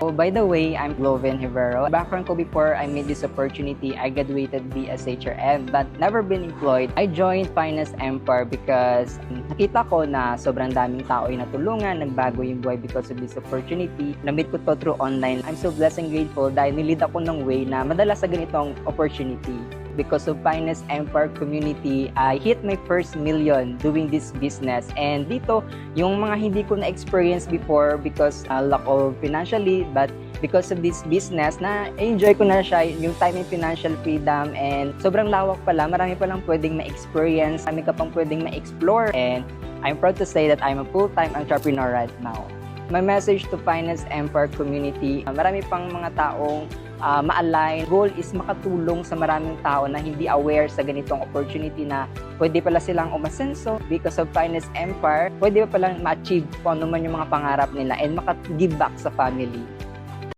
So, by the way, I'm Gloven Rivero. Background ko before I made this opportunity, I graduated BSHRM but never been employed. I joined Finance Empire because nakita ko na sobrang daming tao yung natulungan, nagbago yung buhay because of this opportunity. Namit ko to through online. I'm so blessed and grateful dahil nilid ako ng way na madala sa ganitong opportunity. Because of Finance Empire community, I hit my first million doing this business. And dito, yung mga hindi ko na-experience before because uh, lack of financially, but because of this business na enjoy ko na siya yung time and financial freedom. And sobrang lawak pala marami pa lang pwedeng ma-experience marami ka pang pwedeng ma-explore. And I'm proud to say that I'm a full-time entrepreneur right now my message to Finance Empire community. Uh, marami pang mga taong uh, ma-align. Goal is makatulong sa maraming tao na hindi aware sa ganitong opportunity na pwede pala silang umasenso because of Finance Empire. Pwede pa palang ma-achieve kung ano man yung mga pangarap nila and maka-give back sa family